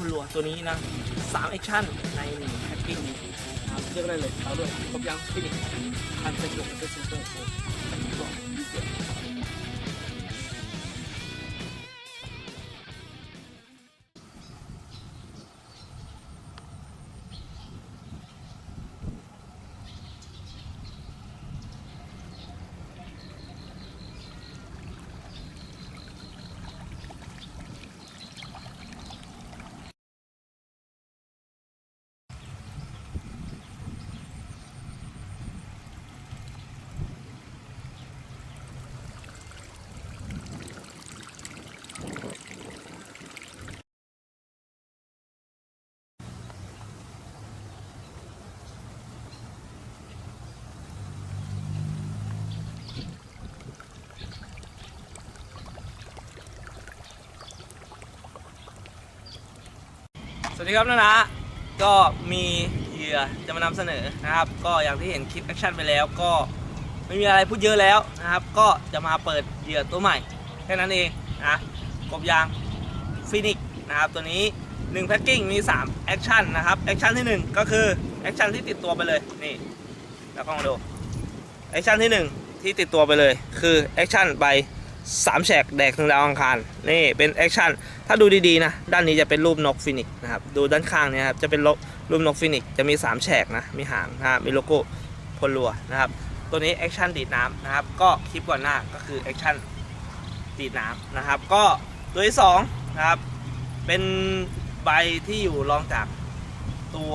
คนรัวตัวนี้นะสามแอคชั่นในหนึ่งแพ็กกิ้งนะครับเลือกได้เลยเอาด้วยครบยังฟินิกทันเป็นจุกเป็นซิงเกิลโอ้ก็ดีเสีย ดีครับนะนะก็มีเหยื่อจะมานำเสนอนะครับ ก็อย่างที่เห็นคลิปแอคชั่นไปแล้วก็ไม่มีอะไรพูดเยอะแล้วนะครับ ก็จะมาเปิดเหยื่อตัวใหม่แค่นั้นเองนะกบยางฟินิกนะครับตัวนี้1แพ็กกิ้งมี3แอคชั่นนะครับแอคชั่นที่ 1 ก็คือแอคชั่นที่ติดตัวไปเลยนี่แล้วก็มาดูแอคชั่นที่ 1 ที่ติดตัวไปเลย คือแอคชั่นใบ สามแฉกแดกถึงดาวอังคารนี่เป็นแอคชั่นถ้าดูดีๆนะด้านนี้จะเป็นรูปนกฟินิกส์นะครับดูด้านข้างเนี่ยครับจะเป็นรูปนกฟินิกส์จะมี3แฉกนะมีหางนะมีโลโก้พลัวนะครับตัวนี้แอคชั่นดีดน้ำนะครับก็คลิปก่อนหน้าก็คือแอคชั่นดีดน้ำนะครับก็ตัวที่2นะครับเป็นใบที่อยู่รองจากตัว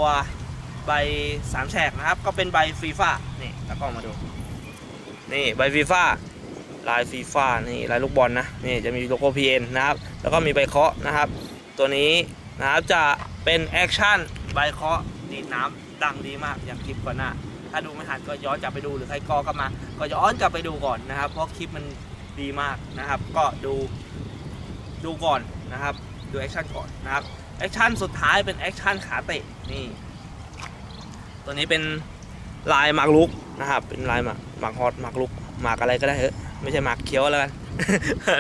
ใบสามแฉกนะครับก็เป็นใบฟีฟ่านี่แล้วก็มาดูนี่ใบฟีฟ่า ลายฟีฟ่านี่ลายลูกบอลนะนี่จะมีโลโก้ PN นะครับแล้วก็มีใบเคาะนะครับ ตัวนี้นะครับจะเป็นแอคชั่นใบเคาะดีดน้ำดังดีมากอย่างคลิปก่อนหน้า ถ้าดูไม่ทันก็ย้อนกลับไปดูหรือใครกอกลับมา ก็ย้อนกลับไปดูก่อนนะครับ เพราะคลิปมันดีมากนะครับ ก็ดูดูก่อนนะครับดูแอคชั่นก่อนนะครับแอคชั่นสุดท้ายเป็นแอคชั่นขาเตะนี่ตัวนี้เป็นลายหมากลุกนะครับเป็นลายหมากหมากฮอตหมากลุกหมากอะไรก็ได้เถอะ ไม่ใช่หมากเคี้ยวแล้วกัน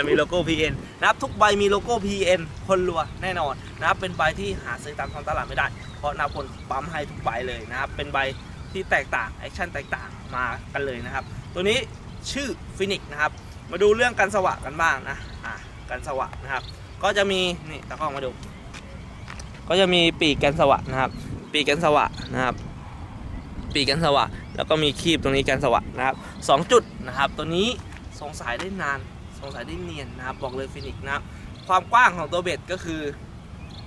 มีโลโก้ PN นะครับทุกใบมีโลโก้ PN คนรัวแน่นอนนะครับเป็นใบที่หาซื้อตามท้องตลาดไม่ได้ เพราะนาพลปั๊มให้ทุกใบเลยนะครับเป็นใบที่แตกต่างแอคชั่นแตกต่างมากันเลยนะครับ ตัวนี้ชื่อฟินิกนะครับมาดูเรื่องการสวะกันบ้างนะอะการสวะนะครับ ก็จะมีนี่ตะกล้องมาดู ก็จะมีปีกกันสวะนะครับ ปีกกันสวะนะครับปีกกันสวะ แล้วก็มีคีบตรงนี้กันสวะนะครับสองจุดนะครับ ตัวนี้ สงสัยได้นานสงสัยได้เนียนนะครับบอกเลยฟินิกนะครับความกว้างของตัวเบ็ดก็คือ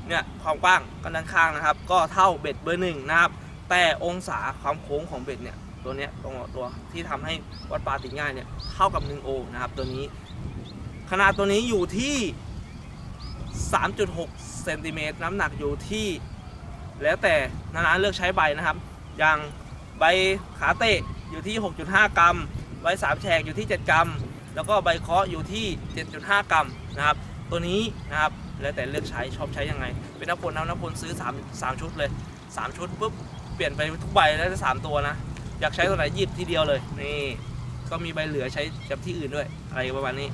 เนี่ยความกว้างก็ด้านข้างนะครับ ก็เท่าเบ็ดเบอร์หนึ่งนะครับ แต่องศาความโค้งของเบ็ดเนี่ยตัวเนี้ยตรงตัวที่ทำให้วัดปลาติดง่ายเนี่ยเท่ากับ1โอนะครับตัวนี้ขนาดตัวนี้อยู่ที่ 3.6เซนติเมตรน้ำหนักอยู่ที่ แล้วแต่นานาเลือกใช้ใบนะครับ อย่างใบขาเตะอยู่ที่ 6.5 กรัม ใบสามแฉกอยู่ที่ 7 กรัม แล้วก็ใบเคาะอยู่ที่ 7.5 กรัมนะครับ ตัวนี้นะครับแล้วแต่เลือกใช้ชอบใช้ยังไง เป็นน้ำพลน้ำน้ำพลซื้อ3 3ชุดเลย 3 ชุดปุ๊บเปลี่ยนไปทุกใบแล้วจะสามตัวนะ อยากใช้ตัวไหนหยิบทีเดียวเลยนี่ก็มีใบเหลือใช้กับที่อื่นด้วยอะไรประมาณนี้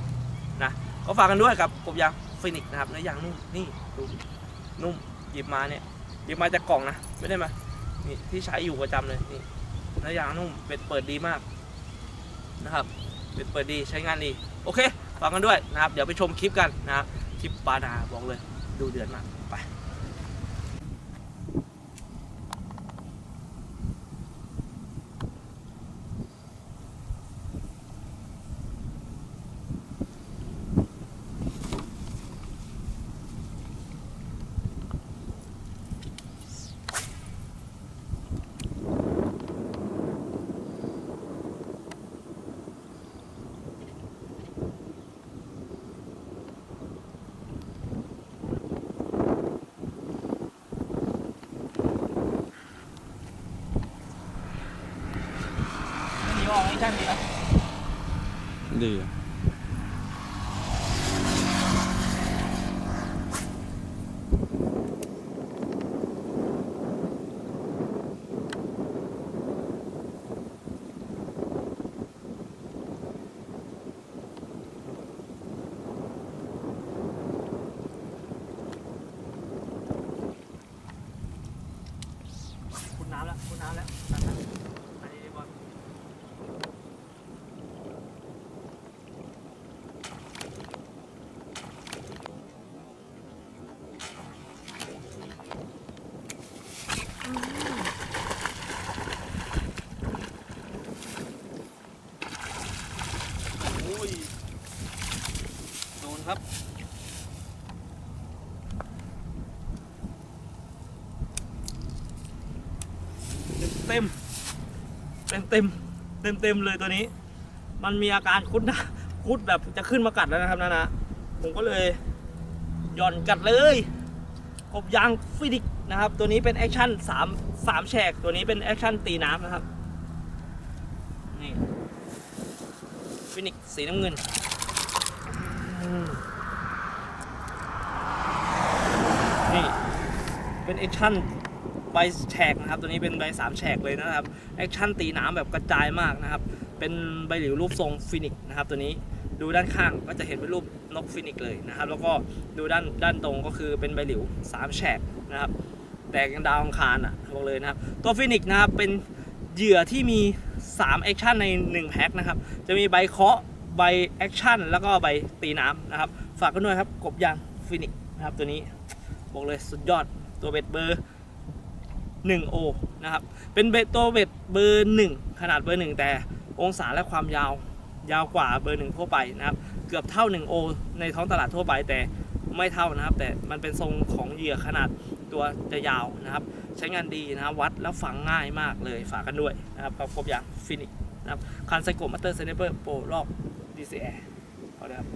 นะก็ฝากกันด้วยกับกบยางฟินิกนะครับเนื้อยางนุ่มนี่ดูนุ่มหยิบมาเนี่ยหยิบมาจากกล่องนะไม่ได้มานี่ที่ใช้อยู่ประจำเลยนี่เนื้อยางนุ่มเป็ดเปิดดีมาก นะครับเป็นเปิดดีใช้งานดี โอเคฟังกันด้วยนะครับ เดี๋ยวไปชมคลิปกันนะครับ คลิปปานาบอกเลยดูเดือดมาก เต็มเต็มเต็มเลยตัวนี้ มันมีอาการคุดนะคุดแบบจะขึ้นมากัดแล้วนะครับนะนะผมก็เลยหย่อนกัดเลยกบยางฟินิกนะครับ ตัวนี้เป็นแอคชั่นสามสามแฉกตัวนี้เป็นแอคชั่นตีน้ำนะครับนี่ฟินิกสีน้ำเงินนี่เป็นแอคชั่น ใบแฉกนะครับ ตัวนี้เป็นใบสามแฉกเลยนะครับแอคชั่นตีน้ำแบบกระจายมากนะครับ เป็นใบหลิวรูปทรงฟินิกนะครับ ตัวนี้ดูด้านข้างก็จะเห็นเป็นรูปนกฟินิกเลยนะครับ แล้วก็ดูด้านด้านตรงก็คือเป็นใบหลิวสามแฉกนะครับ แตกยังดาวองคารอะบอกเลยนะครับ ตัวฟินิกนะครับเป็นเหยื่อที่มี3แอคชั่นใน1แพ็คนะครับ จะมีใบเคาะใบแอคชั่นแล้วก็ใบตีน้ำนะครับ ฝากกันด้วยครับ กบยางฟินิกนะครับตัวนี้ บอกเลยสุดยอดตัวเบ็ดเบอร์ 1 โอนะครับ เป็นเบ็ดตัวเบ็ดเบอร์ 1 ขนาดเบอร์ 1 แต่องศาและความยาวยาวกว่าเบอร์ 1 ทั่วไปนะครับ เกือบเท่า 1 โอ ในท้องตลาดทั่วไปแต่ไม่เท่านะครับ แต่มันเป็นทรงของเหยื่อขนาดตัวจะยาวนะครับ ใช้งานดีนะครับวัดแล้วฝังง่ายมากเลยฝากกันด้วยนะครับกับครบอย่างฟินิกนะครับคันไซโกมัตเตอร์เซเนเปอร์โปรรอบ DCR เอาลยครับ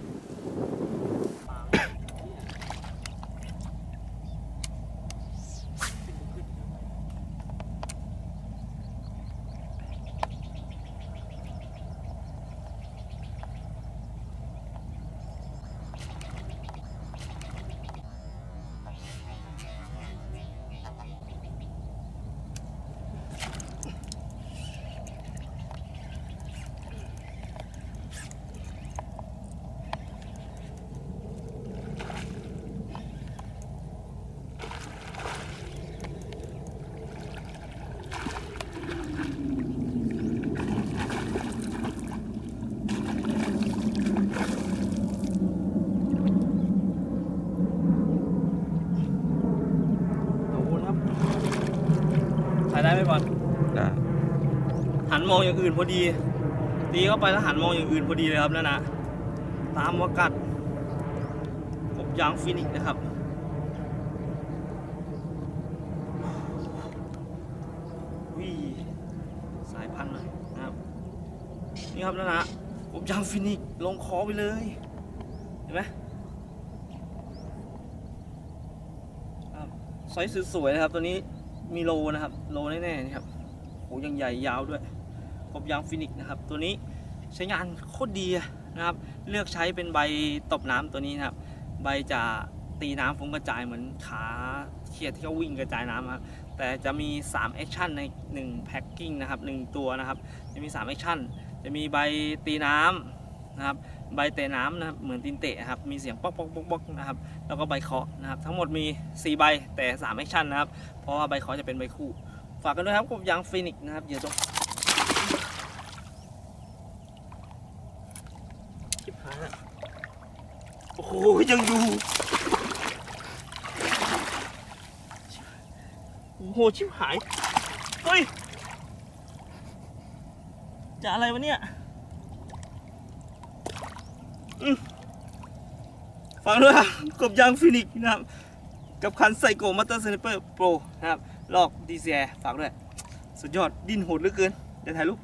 ขอบคุณครับถ่ายได้ไหมบอล ได้ หัน มองอย่างอื่นพอดี ตีเข้าไปแล้วหันมองอย่างอื่นพอดีเลยครับนั่นนะตามวากัดกบยางฟินิกนะครับวิสายพันธุ์หน่อยนะครับ นี่ครับนั่นนะกบยางฟินิกลงคอไปเลย เห็นไหมครับไซส์สวยๆนะครับตัวนี้มีโลนะครับ โลแน่ๆนี่ครับโหยังใหญ่ยาวด้วย กบยางฟินิกส์นะครับ ตัวนี้ใช้งานโคตรดีนะครับ เลือกใช้เป็นใบตบน้ำตัวนี้นะครับ ใบจะตีน้ำฟุ้งกระจายเหมือนขาเขียดที่เขาวิ่งกระจายน้ำครับแต่จะมี3แอคชั่นใน1แพ็คกิ้งนะครับ1ตัวนะครับ จะมี3แอคชั่นจะมีใบตีน้ำนะครับ ใบเตะน้ำนะครับเหมือนตีนเตะครับ มีเสียงป๊อกป๊อกป๊อกป๊อกนะครับ แล้วก็ใบเคาะนะครับ ทั้งหมดมี 4 ใบแต่3แอคชั่นนะครับ เพราะว่าใบเคาะจะเป็นใบคู่ ฝากกันด้วยครับกบยางฟินิกส์นะครับ เดี๋ยวต้องชิบหายละ โอ้โหยังอยู่ โอ้โหชิบหาย เฮ้ย จะอะไรวะเนี่ยอืมฝากด้วยครับกบยางฟินิกนะครับ กับคันไซโกมัตเตอร์สไนเปอร์โปรนะครับ ลอก DCR ฝากด้วย สุดยอด ดิ้นโหดเหลือเกิน เดี๋ยวถ่ายรูป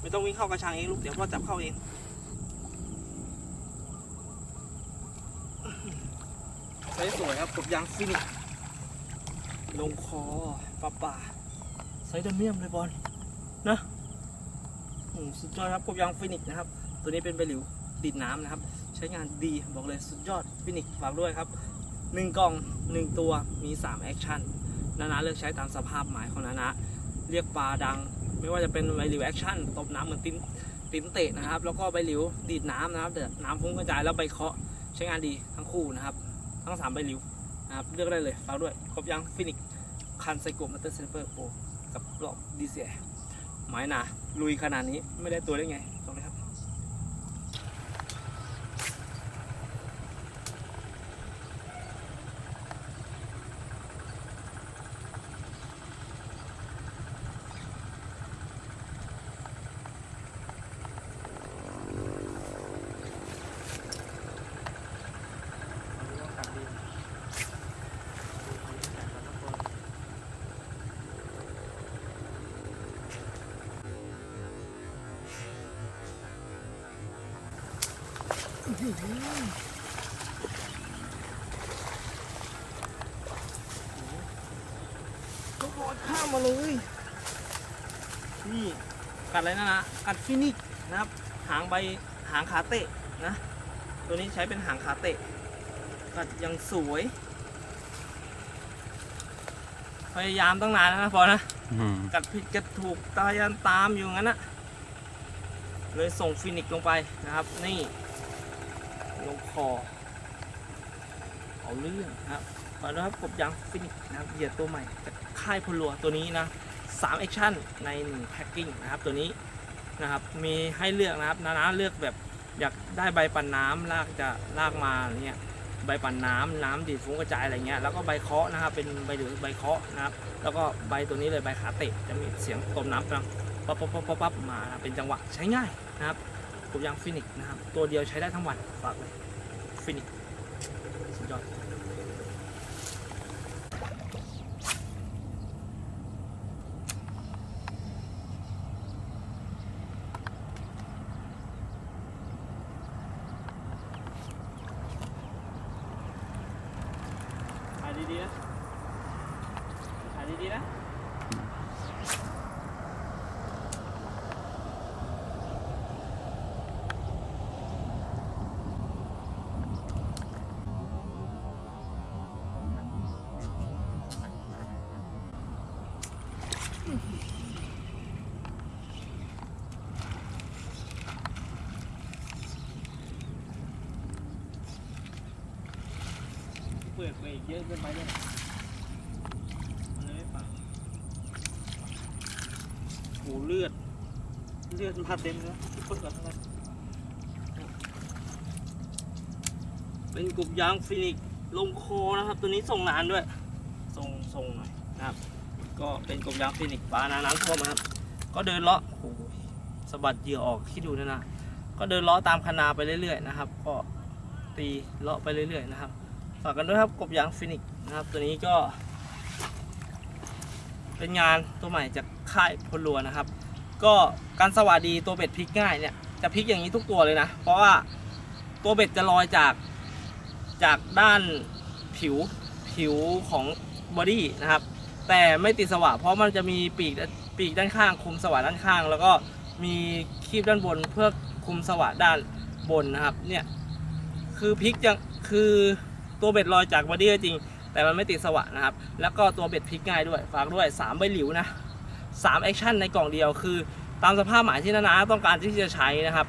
ไม่ต้อง วิ่งเข้ากระชังเองลูก เดี๋ยวพ่อจับเข้าเองใช้สวยครับกบยางฟินิกลงคอปลาป่าไซเดเมียมเลยบอลนะสุดยอดครับกบยางฟินิกนะครับ ตัวนี้เป็นใบหลิวติดน้ำนะครับ ใช้งานดีบอกเลยสุดยอดฟินิกฝากด้วยครับ1กล่อง1ตัวมี3แอคชั่นนานาเลือกใช้ตามสภาพหมายของนานาเรียกปลาดัง ไม่ว่าจะเป็นใบหลิวแอคชั่นตบน้ำเหมือนติ้นติ้นเตะนะครับ แล้วก็ใบหลิวดีดน้ำนะครับเดือดน้ำพุ่งกระจายแล้วใบเคาะใช้งานดีทั้งคู่นะครับ ทั้ง 3 ใบหลิวนะครับเลือกได้เลยฝากด้วยครบยังฟินิกคันไซโกมัตเตอร์เซนเปอร์โปกับปลอกดีเซียหมายหนาลุยขนาดนี้ไม่ได้ตัวได้ไงตรงนี้ครับ ก็ลอยข้ามมาเลย นี่กัดอะไรนะนะกัดฟินิกนะครับ หางใบหางขาเตะนะ ตัวนี้ใช้เป็นหางขาเตะ กัดอยังสวย พยายามตั้งนานแล้วนะพอนะอืมกัดผิดกัดถูกตายันตามอยู่งั้นนะเลยส่งฟินิกซ์ลงไปนะครับ นี่ ลงคอ เอาเรื่องนะครับขอต้อนรับกบยางฟินิกซ์นะครับเหยื่อตัวใหม่จากค่ายพลัวตัวนี้นะ 3แอคชั่นใน1แพ็คกิ้งนะครับตัวนี้นะครับมีให้เลือกนะครับนานาเลือกแบบอยากได้ใบปั่นน้ำลากจะลากมาอะไรเงี้ยใบปั่นน้ำน้ำดีดฟุ้งกระจายอะไรเงี้ยแล้วก็ใบเคาะนะครับเป็นใบหรือใบเคาะนะครับแล้วก็ใบตัวนี้เลยใบขาเตะจะมีเสียงตมน้ำปั๊บปั๊บปั๊บปั๊บมาเป็นจังหวะใช้ง่ายนะครับกบยางฟินิกส์นะครับตัวเดียวใช้ได้ทั้งวันฝากเลยฟินิกส์สุดยอด ถ่ายดีๆนะ ถ่ายดีๆนะ เปิดไปอีกเยอะเกินไปเลยมันเลยไม่ปังโหเลือด เลือดมาเต็มแล้วเปิดก่อนเท่านั้นเป็นกลุ่มยางฟินิกลงคอนะครับ ตัวนี้ส่งนานด้วย ส่งส่งหน่อยนะครับ ก็เป็นกบยางฟินิกปลานาน้ำท่วมครับ ก็เดินเลาะโอ้โหสะบัดเหยื่อออกคิดดูนะนะ ก็เดินเลาะตามคนาไปเรื่อยๆนะครับ ก็ตีเลาะไปเรื่อยๆนะครับ ฝากกันด้วยครับกบยางฟินิกนะครับ ตัวนี้ก็ เป็นงานตัวใหม่จากค่ายพลลัวนะครับ ก็การสวัสดีตัวเบ็ดพลิกง่ายเนี่ยจะพลิกอย่างนี้ทุกตัวเลยนะ เพราะว่าตัวเบ็ดจะลอยจากจากด้านผิวผิวของบอดี้นะครับ แต่ไม่ติดสว่านเพราะมันจะมีปีกปีกด้านข้างคุมสว่านด้านข้าง แล้วก็มีคีบด้านบนเพื่อคุมสว่านด้านบนนะครับเนี่ยคือพลิกยังคือตัวเบ็ดลอยจากบอดี้ก็จริง แต่มันไม่ติดสวะนะครับ แล้วก็ตัวเบ็ดพลิกง่ายด้วยฝากด้วย3ใบหลิวนะ3แอคชั่นในกล่องเดียวคือ ตามสภาพหมายที่นานาต้องการที่จะใช้นะครับ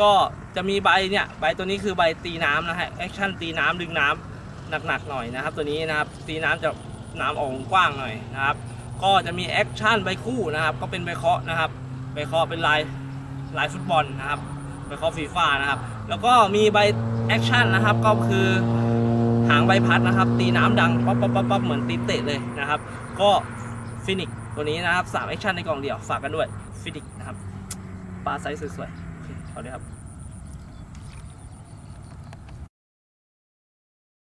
ก็จะมีใบเนี่ยใบตัวนี้คือใบตีน้ำนะฮะแอคชั่นตีน้ำดึงน้ำหนักๆหน่อยนะครับ ตัวนี้นะครับตีน้ำจะ น้ำออกกว้างหน่อยนะครับ ก็จะมีแอคชั่นใบคู่นะครับ ก็เป็นใบเคาะนะครับใบเคาะเป็นลายลายฟุตบอลนะครับใบเคาะฟีฟ่านะครับ แล้วก็มีใบแอคชั่นนะครับ ก็คือหางใบพัดนะครับ ตีน้ำดังป๊อปป๊อปป๊อปป๊อปเหมือนตีเตะเลยนะครับ ก็ฟินิกตัวนี้นะครับ3แอคชั่นในกล่องเดียวฝากกันด้วยฟินิกนะครับปลาไซส์สวยๆโอเคขอเลยครับ